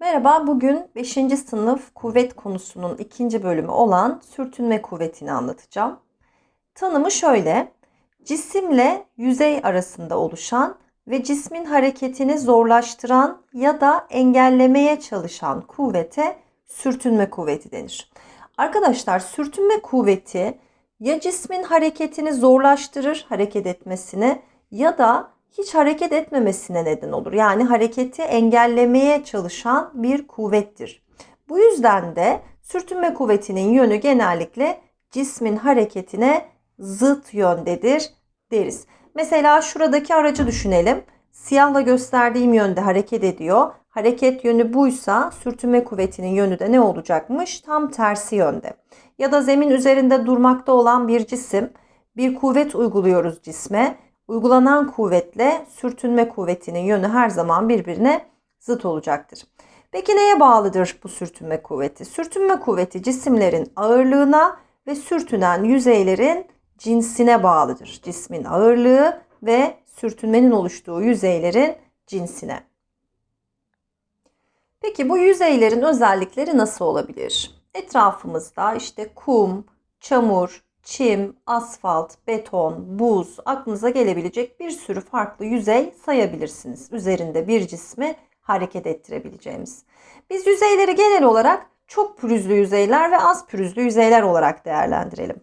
Merhaba, bugün 5. sınıf kuvvet konusunun ikinci bölümü olan sürtünme kuvvetini anlatacağım. Tanımı şöyle, cisimle yüzey arasında oluşan ve cismin hareketini zorlaştıran ya da engellemeye çalışan kuvvete sürtünme kuvveti denir. Arkadaşlar sürtünme kuvveti ya cismin hareketini zorlaştırır hareket etmesini ya da hiç hareket etmemesine neden olur. Yani hareketi engellemeye çalışan bir kuvvettir. Bu yüzden de sürtünme kuvvetinin yönü genellikle cismin hareketine zıt yöndedir deriz. Mesela şuradaki aracı düşünelim. Siyahla gösterdiğim yönde hareket ediyor. Hareket yönü buysa sürtünme kuvvetinin yönü de ne olacakmış? Tam tersi yönde. Ya da zemin üzerinde durmakta olan bir cisim, bir kuvvet uyguluyoruz cisme uygulanan kuvvetle sürtünme kuvvetinin yönü her zaman birbirine zıt olacaktır. Peki neye bağlıdır bu sürtünme kuvveti? Sürtünme kuvveti cisimlerin ağırlığına ve sürtünen yüzeylerin cinsine bağlıdır. Cismin ağırlığı ve sürtünmenin oluştuğu yüzeylerin cinsine. Peki bu yüzeylerin özellikleri nasıl olabilir? Etrafımızda işte kum, çamur, çim, asfalt, beton, buz, aklınıza gelebilecek bir sürü farklı yüzey sayabilirsiniz. Üzerinde bir cismi hareket ettirebileceğimiz. Biz yüzeyleri genel olarak çok pürüzlü yüzeyler ve az pürüzlü yüzeyler olarak değerlendirelim.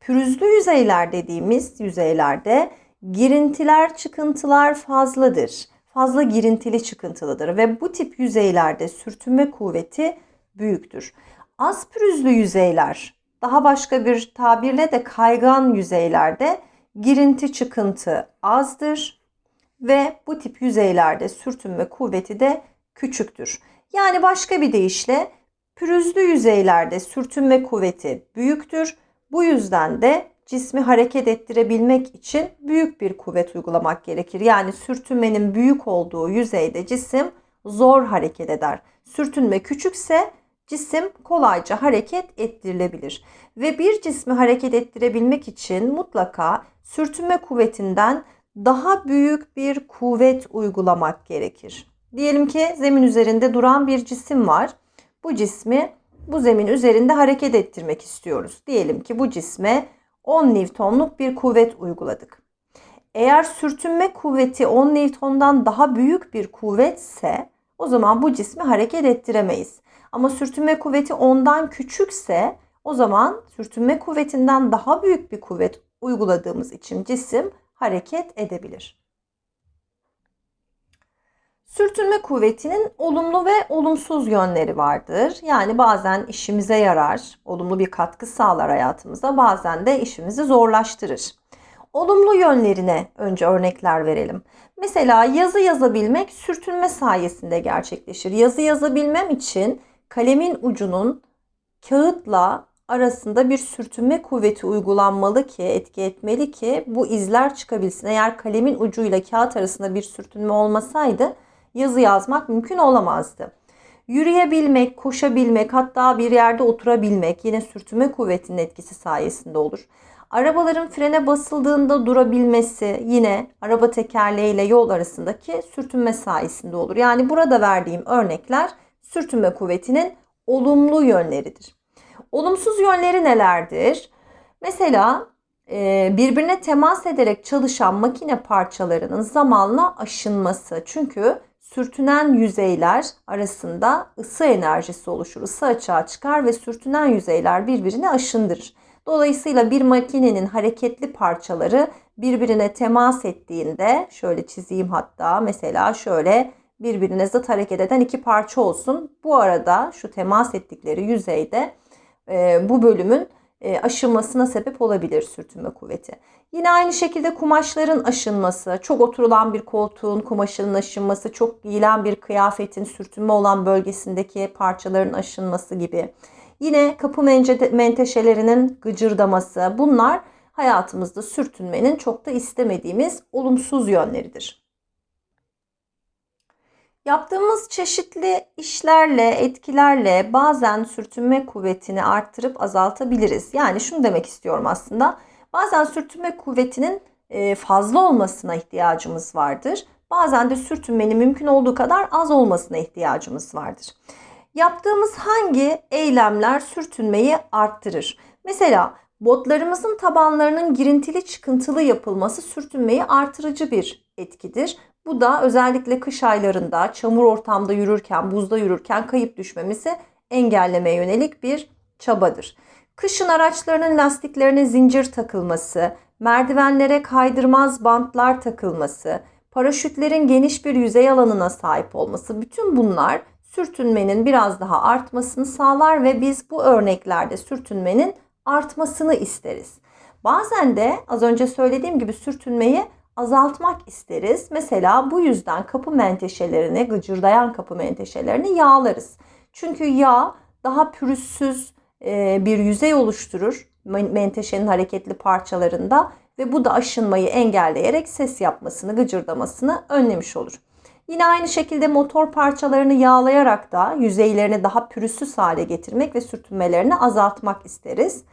Pürüzlü yüzeyler dediğimiz yüzeylerde girintiler, çıkıntılar fazladır. Fazla girintili çıkıntılıdır ve bu tip yüzeylerde sürtünme kuvveti büyüktür. Az pürüzlü yüzeyler daha başka bir tabirle de kaygan yüzeylerde girinti çıkıntı azdır ve bu tip yüzeylerde sürtünme kuvveti de küçüktür. Yani başka bir deyişle pürüzlü yüzeylerde sürtünme kuvveti büyüktür. Bu yüzden de cismi hareket ettirebilmek için büyük bir kuvvet uygulamak gerekir. Yani sürtünmenin büyük olduğu yüzeyde cisim zor hareket eder. Sürtünme küçükse cisim kolayca hareket ettirilebilir. Ve bir cismi hareket ettirebilmek için mutlaka sürtünme kuvvetinden daha büyük bir kuvvet uygulamak gerekir. Diyelim ki zemin üzerinde duran bir cisim var. Bu cismi bu zemin üzerinde hareket ettirmek istiyoruz. Diyelim ki bu cisme 10 Newton'luk bir kuvvet uyguladık. Eğer sürtünme kuvveti 10 Newton'dan daha büyük bir kuvvetse o zaman bu cismi hareket ettiremeyiz. Ama sürtünme kuvveti ondan küçükse o zaman sürtünme kuvvetinden daha büyük bir kuvvet uyguladığımız için cisim hareket edebilir. Sürtünme kuvvetinin olumlu ve olumsuz yönleri vardır. Yani bazen işimize yarar, olumlu bir katkı sağlar hayatımıza, bazen de işimizi zorlaştırır. Olumlu yönlerine önce örnekler verelim. Mesela yazı yazabilmek sürtünme sayesinde gerçekleşir. Yazı yazabilmem için kalemin ucunun kağıtla arasında bir sürtünme kuvveti uygulanmalı ki, etki etmeli ki bu izler çıkabilsin. Eğer kalemin ucuyla kağıt arasında bir sürtünme olmasaydı yazı yazmak mümkün olamazdı. Yürüyebilmek, koşabilmek, hatta bir yerde oturabilmek yine sürtünme kuvvetinin etkisi sayesinde olur. Arabaların frene basıldığında durabilmesi yine araba tekerleğiyle yol arasındaki sürtünme sayesinde olur. Yani burada verdiğim örnekler sürtünme kuvvetinin olumlu yönleridir. Olumsuz yönleri nelerdir? Mesela e, birbirine temas ederek çalışan makine parçalarının zamanla aşınması. Çünkü sürtünen yüzeyler arasında ısı enerjisi oluşur. Isı açığa çıkar ve sürtünen yüzeyler birbirini aşındırır. Dolayısıyla bir makinenin hareketli parçaları birbirine temas ettiğinde şöyle çizeyim hatta mesela şöyle birbirine zıt hareket eden iki parça olsun. Bu arada şu temas ettikleri yüzeyde e, bu bölümün e, aşınmasına sebep olabilir sürtünme kuvveti. Yine aynı şekilde kumaşların aşınması, çok oturulan bir koltuğun kumaşının aşınması, çok giyilen bir kıyafetin sürtünme olan bölgesindeki parçaların aşınması gibi. Yine kapı menteşelerinin gıcırdaması bunlar hayatımızda sürtünmenin çok da istemediğimiz olumsuz yönleridir. Yaptığımız çeşitli işlerle, etkilerle bazen sürtünme kuvvetini arttırıp azaltabiliriz. Yani şunu demek istiyorum aslında. Bazen sürtünme kuvvetinin e, fazla olmasına ihtiyacımız vardır. Bazen de sürtünmenin mümkün olduğu kadar az olmasına ihtiyacımız vardır. Yaptığımız hangi eylemler sürtünmeyi arttırır? Mesela botlarımızın tabanlarının girintili çıkıntılı yapılması sürtünmeyi artırıcı bir etkidir. Bu da özellikle kış aylarında çamur ortamda yürürken, buzda yürürken kayıp düşmemizi engellemeye yönelik bir çabadır. Kışın araçlarının lastiklerine zincir takılması, merdivenlere kaydırmaz bantlar takılması, paraşütlerin geniş bir yüzey alanına sahip olması bütün bunlar sürtünmenin biraz daha artmasını sağlar ve biz bu örneklerde sürtünmenin artmasını isteriz. Bazen de az önce söylediğim gibi sürtünmeyi azaltmak isteriz. Mesela bu yüzden kapı menteşelerini, gıcırdayan kapı menteşelerini yağlarız. Çünkü yağ daha pürüzsüz e, bir yüzey oluşturur menteşenin hareketli parçalarında ve bu da aşınmayı engelleyerek ses yapmasını, gıcırdamasını önlemiş olur. Yine aynı şekilde motor parçalarını yağlayarak da yüzeylerini daha pürüzsüz hale getirmek ve sürtünmelerini azaltmak isteriz.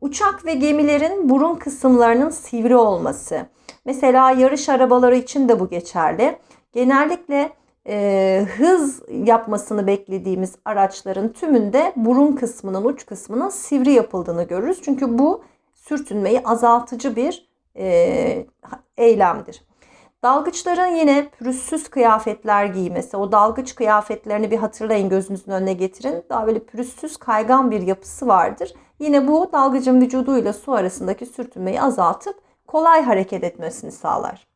Uçak ve gemilerin burun kısımlarının sivri olması. Mesela yarış arabaları için de bu geçerli. Genellikle e, hız yapmasını beklediğimiz araçların tümünde burun kısmının uç kısmının sivri yapıldığını görürüz. Çünkü bu sürtünmeyi azaltıcı bir e, eylemdir. Dalgıçların yine pürüzsüz kıyafetler giymesi, o dalgıç kıyafetlerini bir hatırlayın gözünüzün önüne getirin. Daha böyle pürüzsüz kaygan bir yapısı vardır. Yine bu dalgıcın vücuduyla su arasındaki sürtünmeyi azaltıp kolay hareket etmesini sağlar.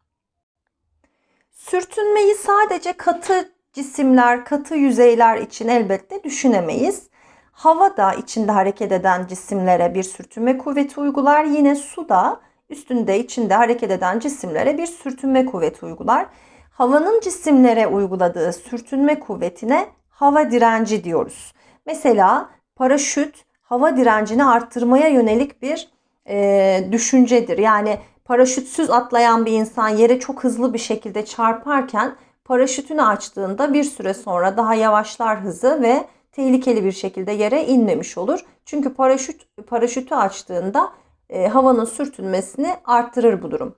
Sürtünmeyi sadece katı cisimler, katı yüzeyler için elbette düşünemeyiz. Hava da içinde hareket eden cisimlere bir sürtünme kuvveti uygular. Yine su da üstünde içinde hareket eden cisimlere bir sürtünme kuvveti uygular. Havanın cisimlere uyguladığı sürtünme kuvvetine hava direnci diyoruz. Mesela paraşüt hava direncini arttırmaya yönelik bir e, düşüncedir. Yani paraşütsüz atlayan bir insan yere çok hızlı bir şekilde çarparken paraşütünü açtığında bir süre sonra daha yavaşlar hızı ve tehlikeli bir şekilde yere inmemiş olur. Çünkü paraşüt paraşütü açtığında e, havanın sürtünmesini arttırır bu durum.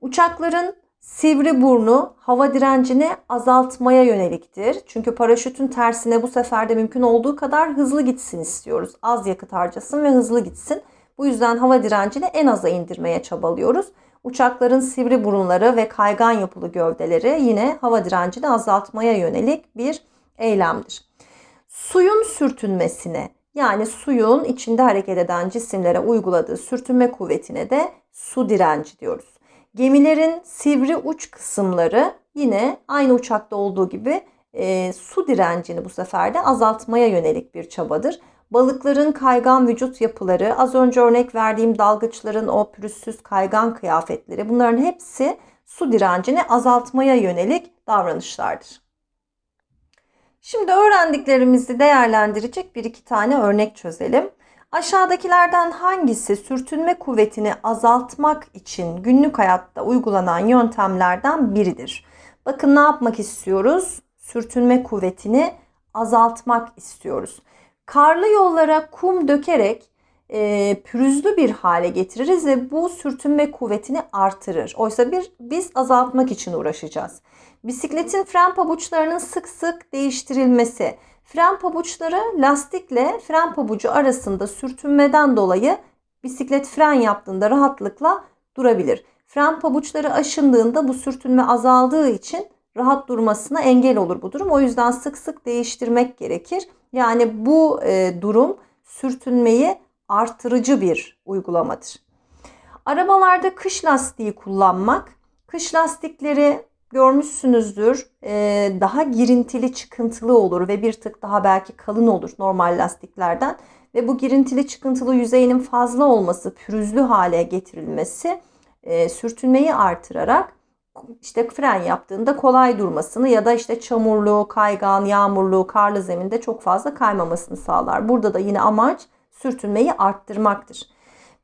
Uçakların sivri burnu hava direncini azaltmaya yöneliktir. Çünkü paraşütün tersine bu sefer de mümkün olduğu kadar hızlı gitsin istiyoruz. Az yakıt harcasın ve hızlı gitsin. Bu yüzden hava direncini en aza indirmeye çabalıyoruz. Uçakların sivri burunları ve kaygan yapılı gövdeleri yine hava direncini azaltmaya yönelik bir eylemdir. Suyun sürtünmesine yani suyun içinde hareket eden cisimlere uyguladığı sürtünme kuvvetine de su direnci diyoruz. Gemilerin sivri uç kısımları yine aynı uçakta olduğu gibi e, su direncini bu sefer de azaltmaya yönelik bir çabadır. Balıkların kaygan vücut yapıları, az önce örnek verdiğim dalgıçların o pürüzsüz kaygan kıyafetleri bunların hepsi su direncini azaltmaya yönelik davranışlardır. Şimdi öğrendiklerimizi değerlendirecek bir iki tane örnek çözelim. Aşağıdakilerden hangisi sürtünme kuvvetini azaltmak için günlük hayatta uygulanan yöntemlerden biridir? Bakın ne yapmak istiyoruz? Sürtünme kuvvetini azaltmak istiyoruz. Karlı yollara kum dökerek e, pürüzlü bir hale getiririz ve bu sürtünme kuvvetini artırır. Oysa bir biz azaltmak için uğraşacağız. Bisikletin fren pabuçlarının sık sık değiştirilmesi. Fren pabuçları lastikle fren pabucu arasında sürtünmeden dolayı bisiklet fren yaptığında rahatlıkla durabilir. Fren pabuçları aşındığında bu sürtünme azaldığı için rahat durmasına engel olur bu durum. O yüzden sık sık değiştirmek gerekir. Yani bu e, durum sürtünmeyi artırıcı bir uygulamadır. Arabalarda kış lastiği kullanmak, kış lastikleri görmüşsünüzdür e, daha girintili çıkıntılı olur ve bir tık daha belki kalın olur normal lastiklerden. Ve bu girintili çıkıntılı yüzeyinin fazla olması, pürüzlü hale getirilmesi e, sürtünmeyi artırarak işte fren yaptığında kolay durmasını ya da işte çamurlu, kaygan, yağmurlu, karlı zeminde çok fazla kaymamasını sağlar. Burada da yine amaç sürtünmeyi arttırmaktır.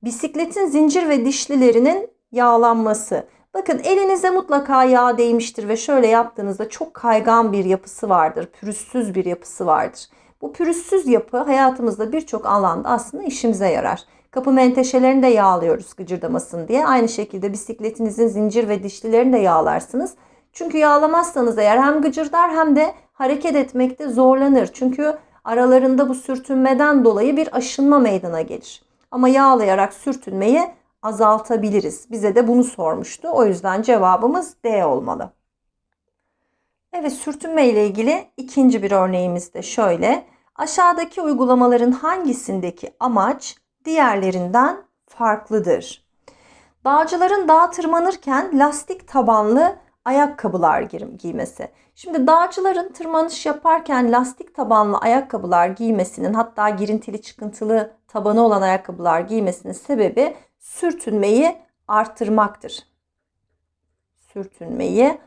Bisikletin zincir ve dişlilerinin yağlanması. Bakın elinize mutlaka yağ değmiştir ve şöyle yaptığınızda çok kaygan bir yapısı vardır. Pürüzsüz bir yapısı vardır. Bu pürüzsüz yapı hayatımızda birçok alanda aslında işimize yarar. Kapı menteşelerini de yağlıyoruz gıcırdamasın diye. Aynı şekilde bisikletinizin zincir ve dişlilerini de yağlarsınız. Çünkü yağlamazsanız eğer hem gıcırdar hem de hareket etmekte zorlanır. Çünkü aralarında bu sürtünmeden dolayı bir aşınma meydana gelir. Ama yağlayarak sürtünmeyi azaltabiliriz. Bize de bunu sormuştu. O yüzden cevabımız D olmalı. Evet sürtünme ile ilgili ikinci bir örneğimiz de şöyle. Aşağıdaki uygulamaların hangisindeki amaç diğerlerinden farklıdır? Dağcıların dağa tırmanırken lastik tabanlı ayakkabılar giymesi. Şimdi dağcıların tırmanış yaparken lastik tabanlı ayakkabılar giymesinin hatta girintili çıkıntılı tabanı olan ayakkabılar giymesinin sebebi sürtünmeyi arttırmaktır. Sürtünmeyi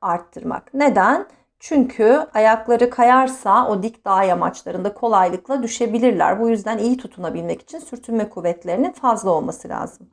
arttırmak. Neden? Çünkü ayakları kayarsa o dik dağ yamaçlarında kolaylıkla düşebilirler. Bu yüzden iyi tutunabilmek için sürtünme kuvvetlerinin fazla olması lazım.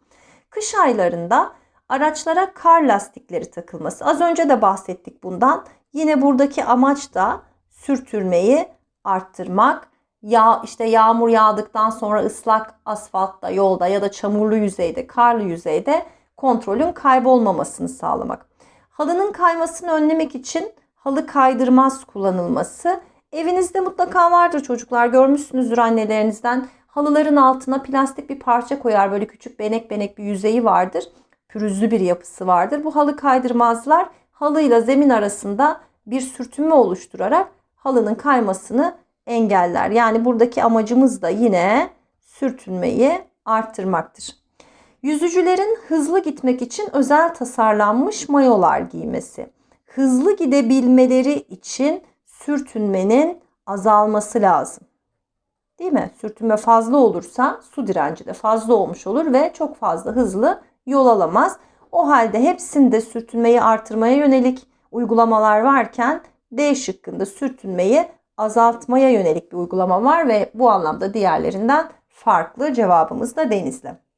Kış aylarında araçlara kar lastikleri takılması. Az önce de bahsettik bundan. Yine buradaki amaç da sürtünmeyi arttırmak. Ya işte yağmur yağdıktan sonra ıslak asfaltta, yolda ya da çamurlu yüzeyde, karlı yüzeyde kontrolün kaybolmamasını sağlamak. Halının kaymasını önlemek için halı kaydırmaz kullanılması. Evinizde mutlaka vardır çocuklar görmüşsünüzdür annelerinizden. Halıların altına plastik bir parça koyar böyle küçük benek benek bir yüzeyi vardır. Pürüzlü bir yapısı vardır. Bu halı kaydırmazlar halıyla zemin arasında bir sürtünme oluşturarak halının kaymasını engeller. Yani buradaki amacımız da yine sürtünmeyi arttırmaktır. Yüzücülerin hızlı gitmek için özel tasarlanmış mayolar giymesi. Hızlı gidebilmeleri için sürtünmenin azalması lazım. Değil mi? Sürtünme fazla olursa su direnci de fazla olmuş olur ve çok fazla hızlı yol alamaz. O halde hepsinde sürtünmeyi artırmaya yönelik uygulamalar varken D şıkkında sürtünmeyi azaltmaya yönelik bir uygulama var ve bu anlamda diğerlerinden farklı cevabımız da denizli.